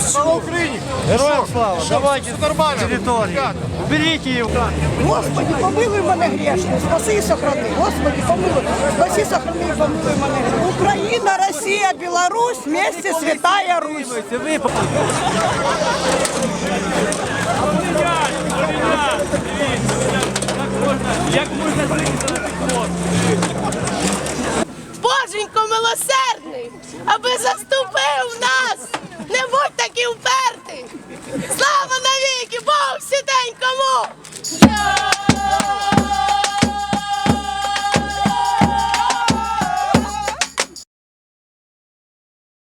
Слава Україні! Героям слава! Давайте! Території! Беріть її! Господи, помилуй мене грешну, спаси і сохрани. Господи, помилуй, спаси, сохрани і помилуй мене. Україна, Росія, Білорусь, вместе святая Русь. милосердний, аби заступив нас. Не будь такі вперти. Слава навіки, Бог всідень кому!